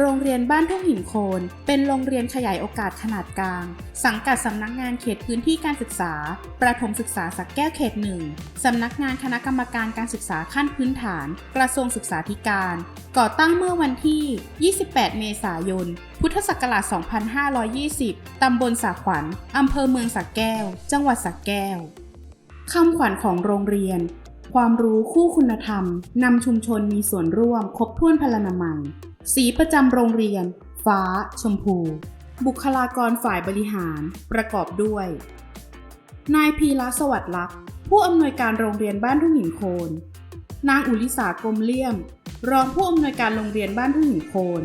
โรงเรียนบ้านทุ่งหินโคน เป็นโรงเรียนขยายโอกาสขนาดกลาง สังกัดสำนักงานเขตพื้นที่การศึกษา ประถมศึกษาสักแก้วเขตหนึ่งสำนักงานคณะกรรมการการศึกษาขั้นพื้นฐาน กระทรวงศึกษาธิการ ก่อตั้งเมื่อวันที่ 28 เมษายน พุทธศักราช 2520 ตำบลสาขวัญอำเภอเมืองสักแก้ว จังหวัดสักแก้วคำขวัญของโรงเรียนความรู้คู่คุณธรรม นำชุมชนมีส่วนร่วม ครบถ้วนพลานามัย สีประจำโรงเรียน ฟ้า ชมพู บุคลากรฝ่ายบริหาร ประกอบด้วย นายพีระสวัสดิ์ลักษณ์ผู้อำนวยการโรงเรียนบ้านทุ่งหินโคน นางอุลิสากรมเลี่ยม รองผู้อำนวยการโรงเรียนบ้านทุ่งหินโคน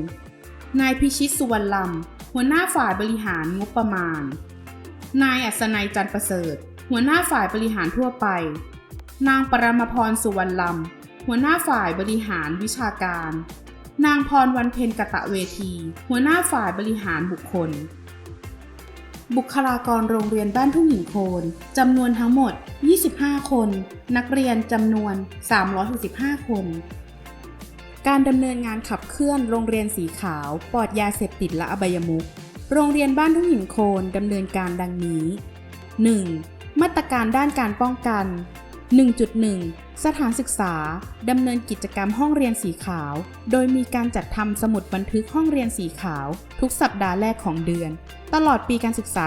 นายพิชิตสุวรรณลำหัวหน้าฝ่ายบริหารงบประมาณ นายอัศนัยจันประเสริฐ หัวหน้าฝ่ายบริหารทั่วไป นางปรมพรสุวรรณลำหัวหน้าฝ่ายบริหารวิชาการ นางพรวันเพ็ญกะตะเวที หัวหน้าฝ่ายบริหารบุคคล บุคลากรโรงเรียนบ้านทุ่งหินโคนจำนวนทั้งหมด 25 คน นักเรียนจำนวน 365 คน การดำเนินงานขับเคลื่อนโรงเรียนสีขาวปลอดยาเสพติดและอบายมุขโรงเรียนบ้านทุ่งหินโคนดำเนินการดังนี้ 1. มาตรการด้านการป้องกัน 1.1 สถานศึกษาดำเนินกิจกรรมห้องเรียนสีขาว โดยมีการจัดทำสมุดบันทึกห้องเรียนสีขาว ทุกสัปดาห์แรกของเดือน ตลอดปีการศึกษา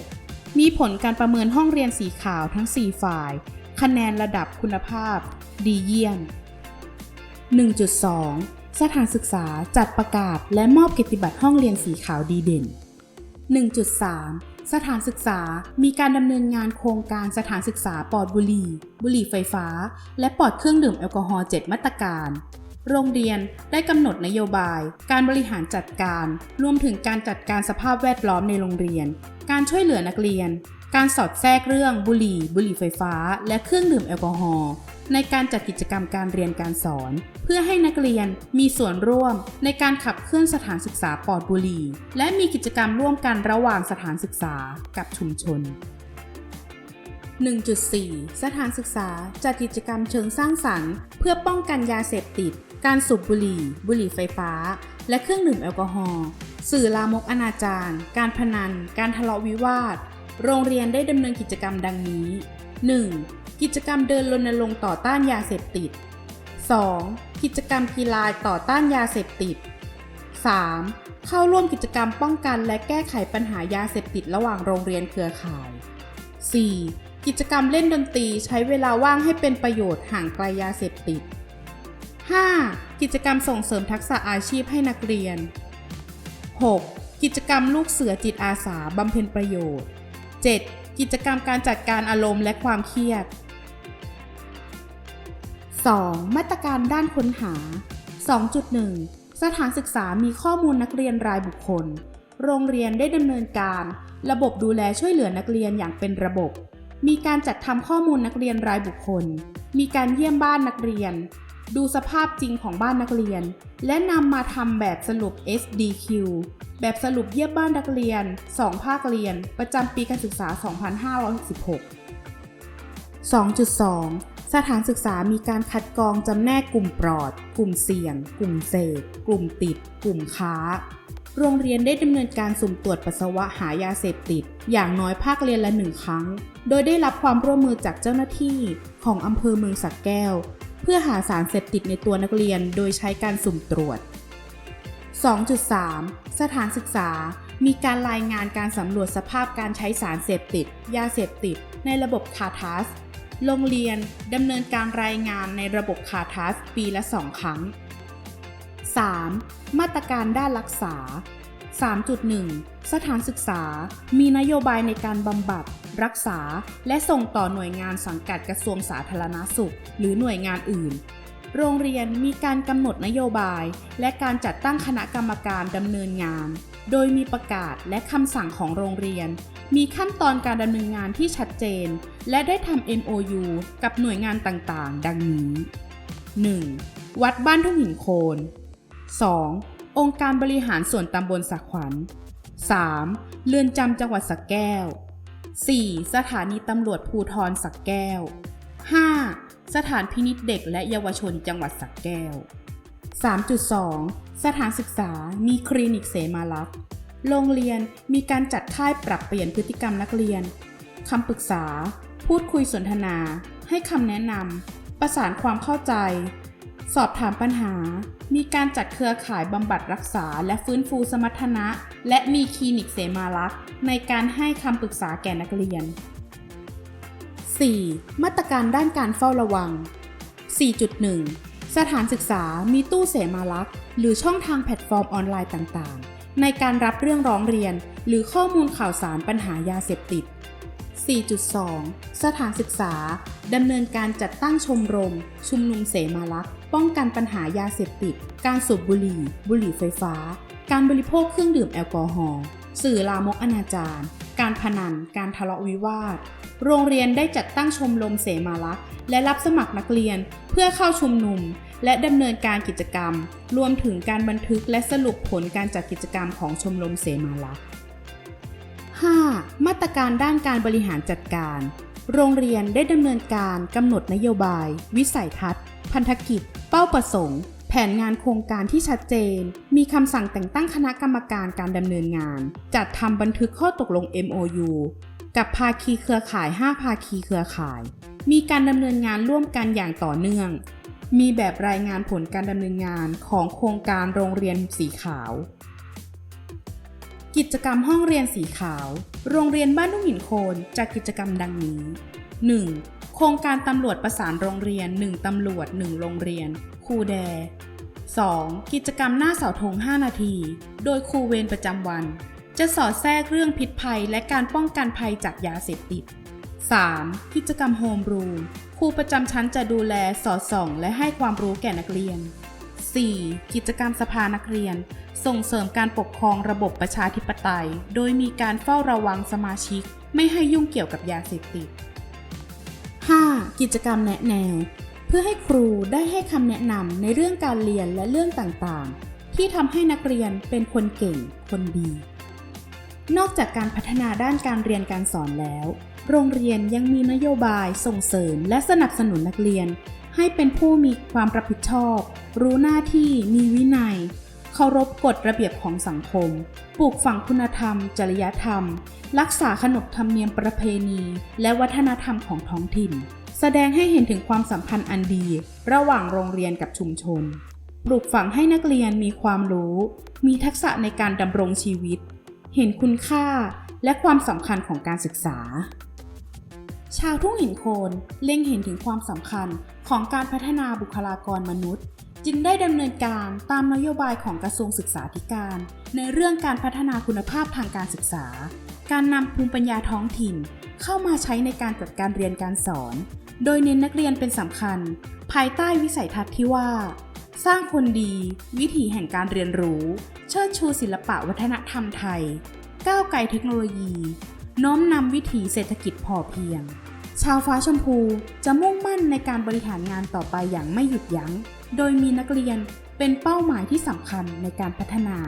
2566 มีผลการประเมินห้องเรียนสีขาวทั้ง 4 ฝ่าย คะแนนระดับคุณภาพ ดีเยี่ยม 1.2 สถานศึกษาจัดประกาศและมอบเกียรติบัตรห้องเรียนสีขาวดีเด่น 1.3 สถานศึกษามีการดำเนินงานโครงการสถานศึกษาปลอดบุหรี่ บุหรี่ไฟฟ้า และปลอดเครื่องดื่มแอลกอฮอล์7มาตรการ โรงเรียนได้กำหนดนโยบาย การบริหารจัดการ รวมถึงการจัดการสภาพแวดล้อมในโรงเรียน การช่วยเหลือนักเรียน การสอดแทรกเรื่องบุหรี่ บุหรี่ไฟฟ้า และเครื่องดื่มแอลกอฮอล์ในการจัดกิจกรรมการเรียนการสอน เพื่อให้นักเรียนมีส่วนร่วมในการขับเคลื่อนสถานศึกษาปลอดบุหรี่ และมีกิจกรรมร่วมกันระหว่างสถานศึกษากับชุมชน 1.4 สถานศึกษาจัดกิจกรรมเชิงสร้างสรรค์ เพื่อป้องกันยาเสพติด การสูบบุหรี่ บุหรี่ไฟฟ้า และเครื่องดื่มแอลกอฮอล์สื่อลามกอนาจารการพนัน การทะเลาะวิวาท โรงเรียนได้ดำเนินกิจกรรมดังนี้ 1. กิจกรรมเดินรณรงค์ต่อต้านยาเสพติด 2. กิจกรรมกีฬาต่อต้านยาเสพติด 3. เข้าร่วมกิจกรรมป้องกันและแก้ไขปัญหายาเสพติดระหว่างโรงเรียนเครือข่าย 4. กิจกรรมเล่นดนตรีใช้เวลาว่างให้เป็นประโยชน์ห่างไกลยาเสพติด 5. กิจกรรมส่งเสริมทักษะอาชีพให้นักเรียน 6. กิจกรรมลูกเสือจิตอาสาบำเพ็ญประโยชน์ 7. กิจกรรมการจัดการอารมณ์และความเครียด 2. มาตรการด้านค้นหา 2.1 สถานศึกษามีข้อมูลนักเรียนรายบุคคล โรงเรียนได้ดำเนินการ ระบบดูแลช่วยเหลือนักเรียนอย่างเป็นระบบ มีการจัดทำข้อมูลนักเรียนรายบุคคล มีการเยี่ยมบ้านนักเรียน ดูสภาพจริงของบ้านนักเรียน และนำมาทำแบบสรุป SDQ แบบสรุปเยี่ยมบ้านนักเรียน 2 ภาคเรียน ประจำปีการศึกษา 2566 2.2 สถานศึกษามีการคัดกรองจำแนกกลุ่มปลอด กลุ่มเสี่ยง กลุ่มเสพ กลุ่มติด กลุ่มค้า โรงเรียนได้ดำเนินการสุ่มตรวจปัสสาวะหายาเสพติด อย่างน้อยภาคเรียนละหนึ่งครั้ง โดยได้รับความร่วมมือจากเจ้าหน้าที่ของอำเภอเมืองสักแก้ว เพื่อหาสารเสพติดในตัวนักเรียนโดยใช้การสุ่มตรวจ 2.3 สถานศึกษา มีการรายงานการสำรวจสภาพการใช้สารเสพติด ยาเสพติด ในระบบคาทัส โรงเรียนดำเนินการรายงานในระบบคาทัสปีละ 2 ครั้ง 3. มาตรการด้านรักษา 3.1 สถานศึกษา มีนโยบายในการบำบัด รักษา และส่งต่อหน่วยงานสังกัดกระทรวงสาธารณาสุข หรือหน่วยงานอื่น โรงเรียนมีการกำหนดนโยบาย และการจัดตั้งคณะกรรมการดำเนินงาน โดยมีประกาศและคำสั่งของโรงเรียน มีขั้นตอนการดำเนินงานที่ชัดเจน และได้ทำ MOU กับหน่วยงานต่างๆ ดังนี้ 1. วัดบ้านทุ่งหินโคน 2. องค์การบริหารส่วนตำบลสักขวัญ 3. เรือนจำจังหวัดสักแก้ว 4. สถานีตำรวจภูทรสักแก้ว 5. สถานพินิจเด็กและเยาวชนจังหวัดสักแก้ว 3.2 สถานศึกษามีคลินิกเสมาลักษ์โรงเรียนมีการจัดค่ายปรับเปลี่ยนพฤติกรรมนักเรียน คำปรึกษา พูดคุยสนทนา ให้คำแนะนำ ประสานความเข้าใจ สอบถามปัญหา มีการจัดเครือข่ายบำบัดรักษาและฟื้นฟูสมรรถนะ และมีคลินิกเสมาลักษ์ในการให้คำปรึกษาแก่นักเรียน 4. มาตรการด้านการเฝ้าระวัง 4.1 สถานศึกษามีตู้เสมาลักษ์หรือช่องทางแพลตฟอร์มออนไลน์ต่างๆ ในการรับเรื่องร้องเรียน หรือข้อมูลข่าวสารปัญหายาเสพติด 4.2 สถานศึกษา ดำเนินการจัดตั้งชมรม ชุมนุมเสมาลักษ์ป้องกันปัญหายาเสพติด การสูบบุหรี่ บุหรี่ไฟฟ้า การบริโภคเครื่องดื่มแอลกอฮอล์สื่อลามกอนาจารการพนัน การทะเลาะวิวาท โรงเรียนได้จัดตั้งชมรมเสมาลักษณ์และรับสมัครนักเรียนเพื่อเข้าชุมนุม และดำเนินการกิจกรรม รวมถึงการบันทึกและสรุปผลการจัดกิจกรรมของชมรมเสมาลักษณ์ 5. มาตรการด้านการบริหารจัดการ โรงเรียนได้ดำเนินการกำหนดนโยบาย วิสัยทัศน์ พันธกิจ เป้าประสงค์ แผนงานโครงการที่ชัดเจน มีคำสั่งแต่งตั้งคณะกรรมการการดำเนินงาน จัดทำบันทึกข้อตกลง MOU กับภาคีเครือข่าย 5 ภาคีเครือข่าย มีการดำเนินงานร่วมกันอย่างต่อเนื่อง มีแบบรายงานผลการดำเนินงานของโครงการโรงเรียนสีขาว กิจกรรมห้องเรียนสีขาว โรงเรียนบ้านนุ่งหินโคนจัดกิจกรรมดังนี้ 1. โครงการตำรวจประสานโรงเรียน 1 ตำรวจ 1 โรงเรียน ครูแด 2. กิจกรรมหน้าเสาธง 5 นาที โดยครูเวรประจำวัน จะสอดแทรกเรื่องพิษภัยและการป้องกันภัยจากยาเสพติด 3. กิจกรรมโฮมรูมครูประจำชั้นจะดูแลสอดส่อง และให้ความรู้แก่นักเรียน 4. กิจกรรมสภานักเรียน ส่งเสริมการปกครองระบบประชาธิปไตย โดยมีการเฝ้าระวังสมาชิก ไม่ให้ยุ่งเกี่ยวกับยาเสพติด 5. กิจกรรมแนะแนว เพื่อให้ครูได้ให้คำแนะนำในเรื่องการเรียนและเรื่องต่างๆ ที่ทำให้นักเรียนเป็นคนเก่ง คนดี นอกจากการพัฒนาด้านการเรียนการสอนแล้ว โรงเรียนยังมีนโยบายส่งเสริมและสนับสนุนนักเรียน ให้เป็นผู้มีความรับผิดชอบ รู้หน้าที่มีวินัย เคารพกฎระเบียบของสังคม ปลูกฝังคุณธรรม จริยธรรม รักษาขนบธรรมเนียมประเพณี และวัฒนธรรมของท้องถิ่น แสดงให้เห็นถึงความสัมพันธ์อันดี ระหว่างโรงเรียนกับชุมชน ปลูกฝังให้นักเรียนมีความรู้ มีทักษะในการดำรงชีวิต เห็นคุณค่าและความสำคัญของการศึกษา ชาวทุ่งหินโคนเล็งเห็นถึงความสำคัญของการพัฒนาบุคลากรมนุษย์ จึงได้ดำเนินการตามนโยบายของกระทรวงศึกษาธิการ ในเรื่องการพัฒนาคุณภาพทางการศึกษา การนำภูมิปัญญาท้องถิ่น เข้ามาใช้ในการจัดการเรียนการสอน โดยเน้นนักเรียนเป็นสำคัญ ภายใต้วิสัยทัศน์ที่ว่า สร้างคนดี วิถีแห่งการเรียนรู้ เชิดชูศิลปะวัฒนธรรมไทย ก้าวไกลเทคโนโลยี น้อมนำวิถีเศรษฐกิจพอเพียง ชาวฟ้าชมพูจะมุ่งมั่นในการบริหารงานต่อไปอย่างไม่หยุดยัง้ง โดยมีนักเรียนเป็นเป้าหมายที่สำคัญในการพัฒนา